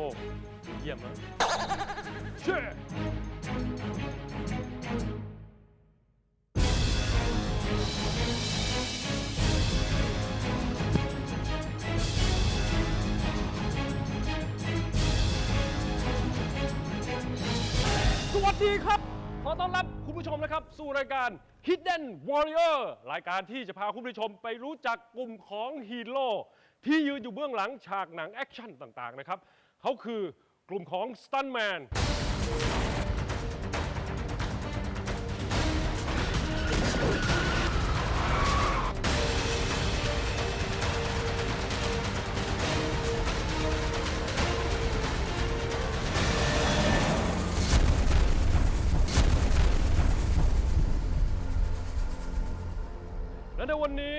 อ้เยี่ยมนะเช่สวัสดีครับ ขอต้อนรับคุณผู้ชมนะครับ สู่รายการ Hidden Warrior รายการที่จะพาคุณผู้ชมไปรู้จักกลุ่มของฮีโร่ที่ยืนอยู่เบื้องหลังฉากหนังแอคชั่นต่างๆนะครับ เขาคือกลุ่มของ Stuntman และในวันนี้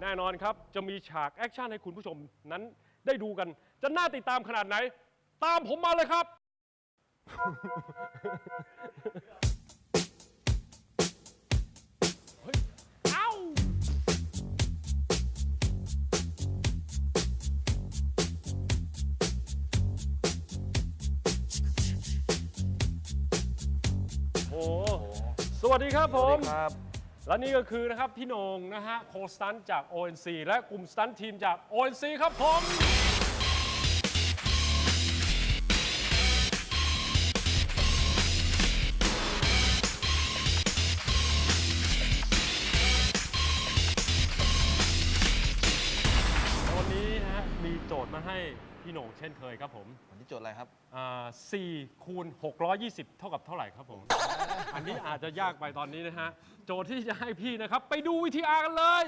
แน่นอนครับ จะมีฉากแอคชั่นให้คุณผู้ชมนั้น ได้ดูกัน จะน่าติดตามขนาดไหน ตามผมมาเลยครับเฮ้ยเอ้า โอ้โหสวัสดีครับผม ครับ และนี่ก็คือนะครับพี่โหนงนะฮะโคสตันจาก ONC และกลุ่มสตันทีมจาก ONC ครับผม วันนี้นะฮะมีโจทย์มาให้ พี่โหนงเช่นเคยครับผมวันนี้โจทย์อะไรครับอ่า4คูณ620 เท่ากับเท่าไหร่ครับผม อันนี้อาจจะยากไปตอนนี้นะฮะ โจทย์ที่จะให้พี่นะครับ ไปดูวิธีอาร์กันเลย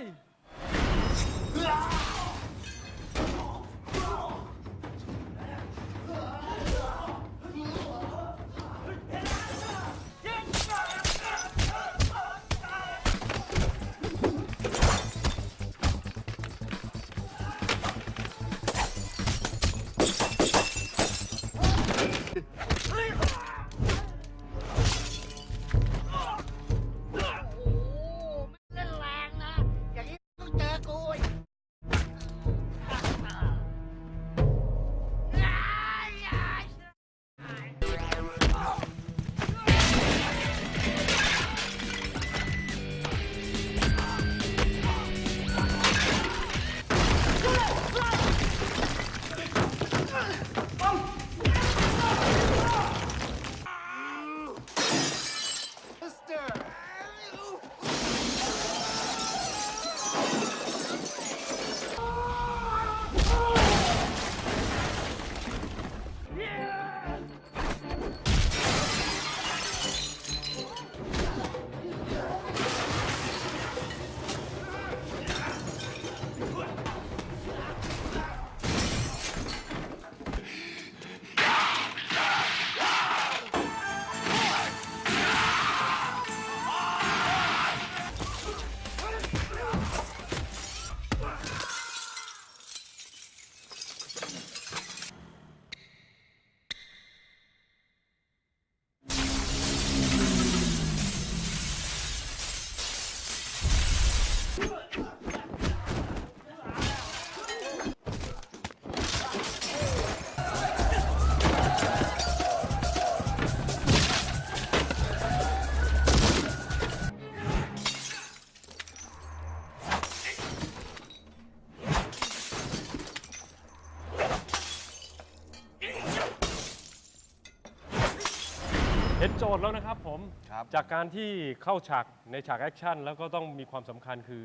โจทย์แล้วนะครับผม ครับ จากการที่เข้าฉากในฉากแอคชั่นแล้วก็ต้องมีความสำคัญคือ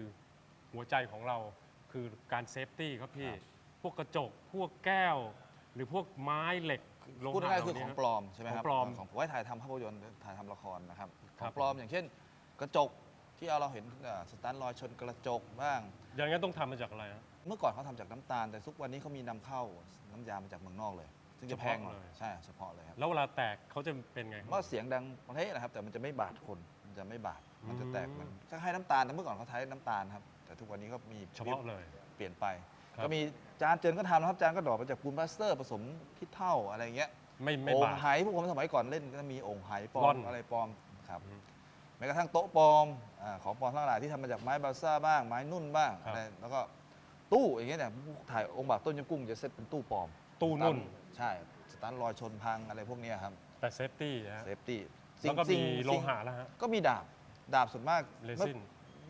หัวใจของเราคือการเซฟตี้ครับพี่ พวกกระจก พวกแก้ว หรือพวกไม้เหล็กโลพูดหะง่ายๆเหคือล่าขนี้องครับปลอมใช่ไหมครับของปลอมของไว้ถ่ายทำภาพยนตร์ถ่ายทำละครนะครับคขรัอบ งปลอมอย่างเช่น กระจกที่เอาเราเห็นอ่าสแตันรอยชนกระจกบ้าง อย่างนั้นต้องทำมาจากอะไรฮะ เมื่อก่อนเขาทำจากน้ำตาลแต่ทุกวันนี้เขามีนำเข้าน้ำยามาจากเมืองนอกเลย ซึ่งจะแพงหน่อยเฉพาะเลย ใช่เฉพาะเลยครับแล้วเวลาแตกเขาจะเป็นไงครับว่าเสียงดังประเทศนะครับ แต่มันจะไม่บาดคนมันจะไม่บาดมันจะแตกอืมมันคล้ายๆน้ำตาลแต่เมื่อก่อนเขาใช้น้ำตาลครับแต่ทุกวันนี้ก็มีเฉพาะเลย เปลี่ยนไป ครับ ก็มีจานเจินก็ทำนะครับจานก็ดอกมาจากปูนพลาสเตอร์ผสมขี้เถ้าอะไรอย่างเงี้ย ไม่ไม่โอ่บางดไหพวกผมสมัยก่อนเล่นก็จะมีโอ่งไหปลอร่อมนอะไรปลอมครับอืมแม้กระทั่งโต๊ะปลอมอาของปลอมทั้งหลายที่ทำมาจากไม้บาซ่าบ้างไม้นุ่นบ้างครับอะไรแล้วก็ตู้อย่างเงี้ยเนี่ยถ่ายองค์บากต้นยำกุ้งจะเซตเป็นตู้ปลอมตู้นุ่น ใช่สตาร์ทรอยชนพังอะไรพวกเนี้ยครับแต่เซฟตี้นะฮะ เซฟตี้แล้วก็มีโลหะแล้วฮะก็มีดาบดาบส่วนมากเรซิน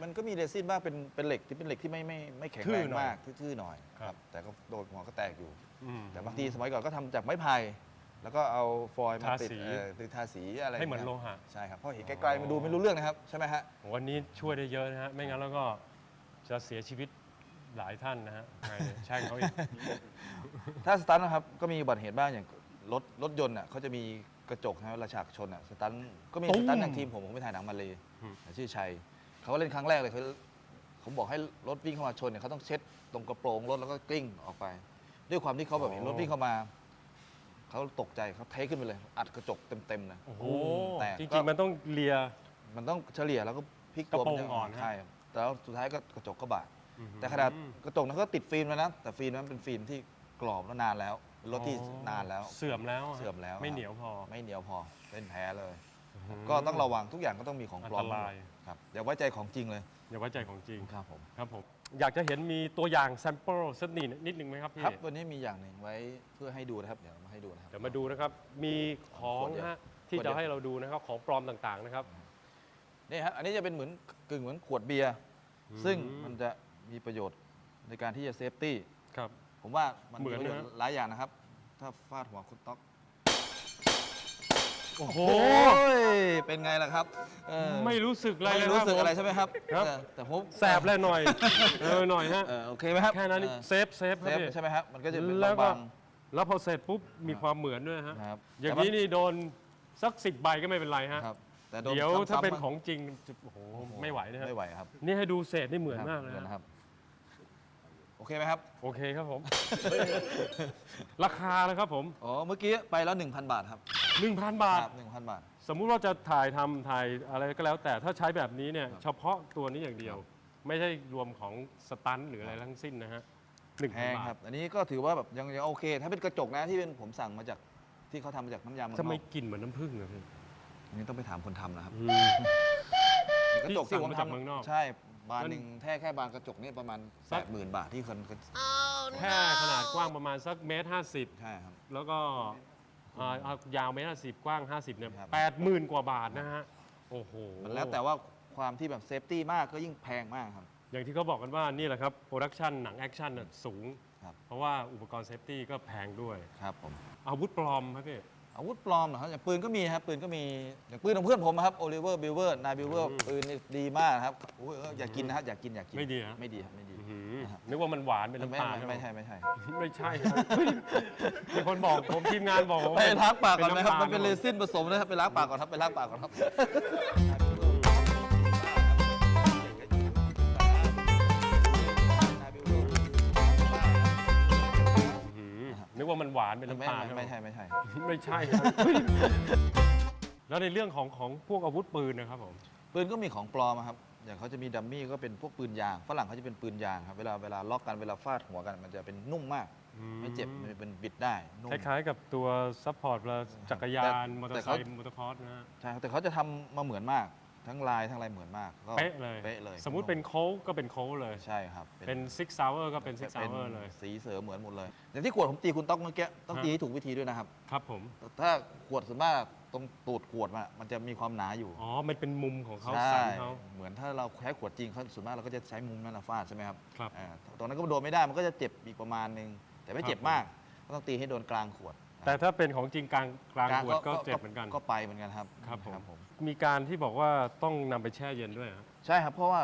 มันก็มีเรซินบ้างเป็นเป็นเหล็กที่เป็นเหล็กที่ไม่ไม่ไม่แข็งทื่แรองหน่อยมากทื่อๆหน่อยครับแต่ก็โดนหัวก็แตกอยู่ อืม แต่บางทีสมัยก่อนก็ทำจากไม้ไผ่แล้วก็เอาฟอยล์มาทาติดสี เออติดทาสีอะไรให้เหมือนย่างโลงี้ยหะ ใช่ครับเพราะเห็นไกลๆมันดูไม่รู้เรื่องนะครับ ใช่ไหมฮะ วันนี้ช่วยได้เยอะนะฮะ ไม่งั้นแล้วก็จะเสียชีวิต หลายท่านนะฮะใช่ใช่างเขาอีก ถ้าสตันนะครับก็มีอุบัติเหตุบ้างอย่างรถรถยนต์อะเขาจะมีกระจกนะเวลาฉากชนอะสตันก็มีตุ้สม ตันอย่างทีมผมผมไปถ่ายหนังมาเลยอืม ชื่อชัยเขาเล่นครั้งแรกเลยเขาเขาบอกให้รถวิ่งเข้ามาชนเนี่ยเขาต้องเช็ดตรงกระโปรงรถแล้วก็กลิ้งออกไป ด้วยความที่เขาแบบเห็นรถวิ่งเข้ามาเขาตกใจเขาเทขึ้นไปเลย อัดกระจกเต็มๆเลย โอ้โหแต่จก็ ริงๆมันต้องเลีย มันต้องเฉลี่ยแล้วก็พลิกตัวกระโปรงมัจะก่อนนะใช่ครับแต่แล้วสุดท้ายก็กระจกก็บาดอื้อหือ แต่ขนาดกระจกนั้นก็ติดฟิล์มแล้วนะ แต่ฟิล์มนั้นเป็นฟิล์มที่กรอบแล้วนานแล้วเป็นรถที่อ๋อนานแล้ว เสื่อมแล้วะเสื่อมแล้วไม่ครับเหนียวพอ ไม่เหนียวพอเป็นแผลเลยมก็ต้องระวังทุกอย่างก็ต้องมีของปลอมอันตรายครับอย่าไว้ใจของจริงเลย อย่าไว้ใจของจริงครับผมครับผมอยากจะเห็นมีตัวอย่างแซมเปิลสักนิดนิดนึงไหมครับพี่ครับวันนี้มีอย่างหนึ่งไว้เพื่อให้ดูนะครับเดี๋ยวมาให้ดูนะครับเดี๋ยวมาดูนะครับมีของนะฮะที่ขวดเดีจะยวให้เราดูนะครับของปลอมต่างๆนะครับนี่ฮะอันนี้จะเป็นเหมือนกึ่งเหมือนขวดเบียร์อืมซึ่งมันจะ มีประโยชน์ในการที่จะเซฟตี้ ครับ ผมว่ามันเหมืมีอนประโยชนะน์หลายอย่างนะครับ ถ้าฟาดหัวคุณต๊อก โอ้โห โอ้ย เป็นไงล่ะครับเออไม่รู้สึกอะไรไม่เลยรู้คบสึกอะไรผมใช่ไหมครับครับ เออแต่ผมแสบเลยหน่อย เออหน่อยฮะ เออโอเคไหมครับแค่นั้นเออเซฟเซฟคเซรับฟพี่ใช่ไหมครับ มันก็จะเป็นแล้วก็บางแล้วพอเสร็จปุ๊บมีความเหมือนด้วยฮะๆครับอย่างแต่มันี้นี่โดนสักสิบใบก็ไม่เป็นไรฮะ ครับแต่โดนเดี๋ยวซ้ำๆถ้าเป็นบ้ของจริงจะโอ้โหไม่ไหวนะฮะ ไม่ไหวครับ นี่ให้ดูเศษนี่เหมือนมากเลยหอนฮะนะครับ โอเคไหมครับ โอเคครับผม ราคาเลยครับผม อ๋อ เมื่อกี้ไปแล้ว 1,000 บาทครับ1,000 บาท หนึ่งพันบาท สมมุติว่าจะถ่ายทำถ่ายอะไรก็แล้วแต่ถ้าใช้แบบนี้เนี่ยครับเฉพาะตัวนี้อย่างเดียว ไม่ใช่รวมของสตันท์หรืออะไรทั้งสิ้นนะฮะหนึ่งแพพันงบาครัทบ อันนี้ก็ถือว่าแบบยังยังโอเค ถ้าเป็นกระจกนะที่เป็นผมสั่งมาจากที่เขาทำมาจากน้ำยาเมืองนทำไมอกกลิ่นเหมือนน้ำผึ้งอะพี่ อันนี้ต้องไปถามคนทำนะครับ อืม กระจกที่ผมที่สั่งมาจากทำเมืองนอก ใช่ บานมันหนึ่งแค่แค่บานกระจกนี่ประมาณ สัแปกดหมื่นบาทที่คนแค่ขนาดกว้างประมาณสักเมตรห้าสิบใช่ครับ แล้วก็อ่าเอายาวเมตรห้าสิบกว้าง50เนี่ยครับ แปดหมื่นกว่าบาทนะฮะ โอ้โห มันแล้วแต่ว่าความที่แบบเซฟตี้มากก็ยิ่งแพงมากครับ อย่างที่เขาบอกกันว่านี่แหละครับโปรดักชันหนังแอคชั่นน่ะสูง ครับ เพราะว่าอุปกรณ์เซฟตี้ก็แพงด้วย ครับผม อาวุธปลอมครับพี่ อาวุธปลอมเหรอครับอย่างปืนก็มีครับปืนก็มีอย่างปืนของเพื่อนผมนะครับโอลิเวอร์บิลเวอร์นายบิลเวอร์อืมปืนนี่ดีมากนะครับโอ้ยเอออย่ากินนะครับอย่ากินอย่ากินไม่ดีฮะ ไม่ดีครับไม่ดี อื้อหือนะครับนึกว่ามันหวานเป็นไม่น้ำตาลไม่ไม่ใช่ไม่ใช่ไม่ใช่ครับมีคนบอกผมทีมงานบอกผมไปล้างปากก่อนไหมครับำตาลมันเป็นเรซินผสมนะครับไปล้างปากก่อนครับไปล้างปากก่อนครับ ว่ามันหวานเป็นไม่น้ำตาลไม่ไม่ใช่ไม่ใช่ ไม่ใช่ครับแล้วในเรื่องของของพวกอาวุธปืนนะครับผม ปืนก็มีของปลอมอะครับ อย่างเขาจะมีดัมมี่ก็เป็นพวกปืนยาง ฝรั่งเขาจะเป็นปืนยางครับ เวลาเวลาล็อกกันเวลาฟาดหัวกัน มันจะเป็นนุ่มมาก ไม่เจ็บมันเป็นบิดได้นุ่มคล้ายๆ กับตัวซัพพอร์ตเวลาจักรยานแต่มอเตอแต่ร์ไซเขาค์มอเตอร์คอร์สนะฮะใช่ครับแต่เขาจะทำมาเหมือนมาก ทั้งลายทั้งอะไรเหมือนมากก็เป๊ะเลย เป๊ะเลยสมมุติเป็นโค้กก็เป็นโค้กเลย ใช่ครับ เป็นซิกซาวเวอร์ก็เป็นซิกซาวเวอร์เลย สีเสือเหมือนหมดเลย อย่างที่ขวดผมตีคุณต้องเมื่อกี้ต้องฮะตีให้ถูกวิธีด้วยนะครับ ครับผม ถ้าขวดส่วนมากตรงตูดขวดมันมันจะมีความหนาอยู่ อ๋อ มันเป็นมุมของเขาใช่สันเขาเหมือนถ้าเราใช้ขวดจริงเขาส่วนมากเราก็จะใช้มุมนั่นนะฟาดใช่ไหมครับ ครับอ่าตรงนั้นก็โดนไม่ได้มันก็จะเจ็บอีกประมาณนึง แต่ไม่เจ็บครับมาก ก็ต้องตีให้โดนกลางขวด แต่ถ้าเป็นของจริงกลางกลางขวดก็เจ็บเหมือนกัน ก็ไปเหมือนกันครับ ครับผมผ มมีการที่บอกว่าต้องนำไปแช่เย็นด้วยฮะใช่ครับ เพราะว่า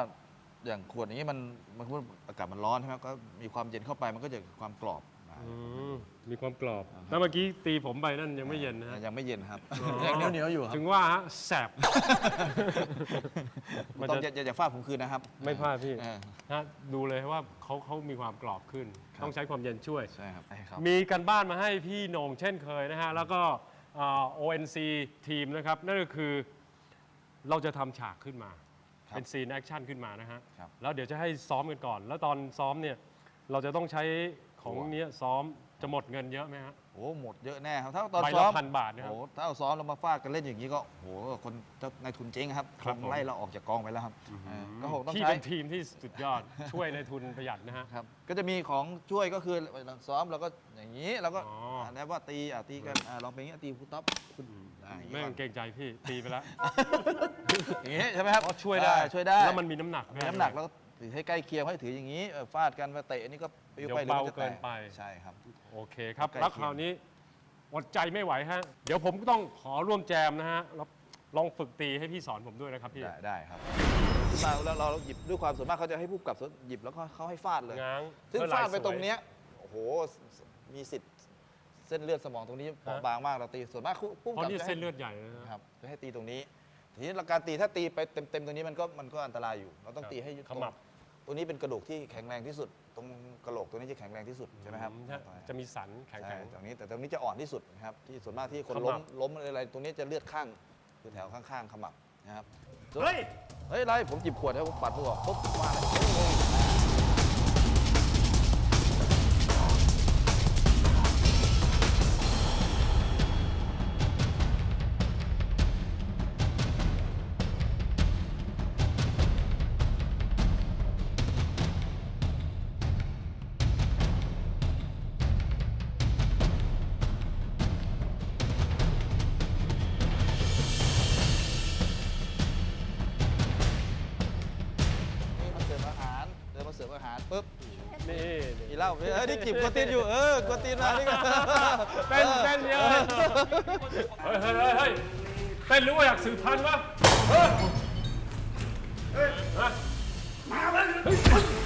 อย่างขวดอย่างนี้มันมันอากาศมันร้อนใช่ไหมก็มีความเย็นเข้าไปมันก็จะเกิดความกรอบอืมมีความกรอบแล้วเมื่อกี้ตีผมไปนั่นยังไม่เย็นนะฮะ ยังไม่เย็นครับอ๋อ ยังเหนียวๆอยู่ครับถึงว่าฮะแสบ มันต้องจะ อย่าอย่าอย่าฟาดผมคืนนะครับไม่พลาดพี่เออ ฮะดูเลยว่าเขาเขามีความกรอบขึ้น ครับ ต้องใช้ความเย็นช่วย ใช่ครับใช่ครับ มีกันบ้านมาให้พี่โหนงเช่นเคยนะฮะ แล้วก็อ่า ONC ทีมนะครับ นั่นก็คือ เราจะทำฉากขึ้นมา ครับเป็นซีนแอคชั่นขึ้นมานะฮะ ครับแล้วเดี๋ยวจะให้ซ้อมกันก่อน แล้วตอนซ้อมเนี่ย เราจะต้องใช้ของตัวเนี้ยซ้อม จะหมดเงินเยอะไหมฮะ โอ้หมดเยอะแน่ครับถ้าตอนใบซ้ละอมพันบาทนะครับโอ้ถ้าเอาซ้อมเรามาฟาดกันเล่นอย่างนี้ก็โอ้โหคนเจ้านายทุนเจ๊งครับครับงไล่เราออกจากกองไปแล้วครับเออก็คงต้องที่ใช้ เป็นทีมที่สุดยอด ช่วยในทุนประหยัดนะฮะ ครับก็จะมีของช่วยก็คือเวลาซ้อมเราก็อย่างนี้เราก็อ๋ออ่นะว่าตีอะตีกันอะลองเป็นอย่างนี้ตีคุณต๊อปคุณอะอย่างไม่นี้ต้องเกรงใจพี่ตีไปแล้วอย่างนี้ใช่ไหมครับอ๋อช่วยได้อ่าช่วยได้แล้วมันมีน้ำหนักมีน้ำหนักแล้วก็ ถือให้ใกล้เคียงให้ถืออย่างนี้เออฟาดกันมาเตะอันนี้ก็ปิ้วไปเดี๋ยวหรือมัจะเบาเกินแตไป ใช่ครับ โอเคครับ ใกล้แล้วเคียงคราวนี้อดใจไม่ไหวฮะ เดี๋ยวผมก็ต้องขอร่วมแจมนะฮะแล้วลองฝึกตีให้พี่สอนผมด้วยนะครับพี่ ได้ได้ครับขึ้นมาแล้วเราหยิบด้วยความส่วนมากเขาจะให้ผู้กำกับหยิบแล้วก็เขาให้ฟาดเลย ง้างซึ่งเพื่อลฟายดไปสวยตรงเนี้ยโอ้โหมีสิทธิ์เส้นเลือดสมองตรงนี้เปราะบางมากเราตีส่วนมากผู้เพกำราะกับนี่จะให้ เส้นเลือดใหญ่นะฮะ ครับจะให้ตีตรงนี้ ทีนี้การตีถ้าตีไปเต็มๆตรงนี้มันก็มันก็อันตรายอยู่ เราต้องครับตีให้ขมับตรง นี้เป็นกระดูกที่แข็งแรงที่สุด ตรงกระโหลกตรงนี้จะแข็งแรงที่สุดใช่ไหมครับอืฮะจะมีสันแข็งใช่แข็งตรงนี้แต่ตรงนี้จะอ่อนที่สุดนะครับที่ส่วนมากที่คนขมัล้บมล้มอะไรตรงนี้จะเลือดข้างคือแถวข้างๆขมับนะครับเฮ้ย เฮ้ยไรผมจิบขวดแล้วผมปัดมือออกปุ๊บว่าเลยโอ้ย เหล้าเอ้ยนี่จิบกวนตีนอยู่เออกวนตีนมานี่ก็เต้นเต้นเยอะเฮ้ยเฮ้ยเฮ้ยเฮ้ยเต้นหรือว่าอยากสืบพันธุ์วะเฮ้ยเฮ้ยฮะมาเลย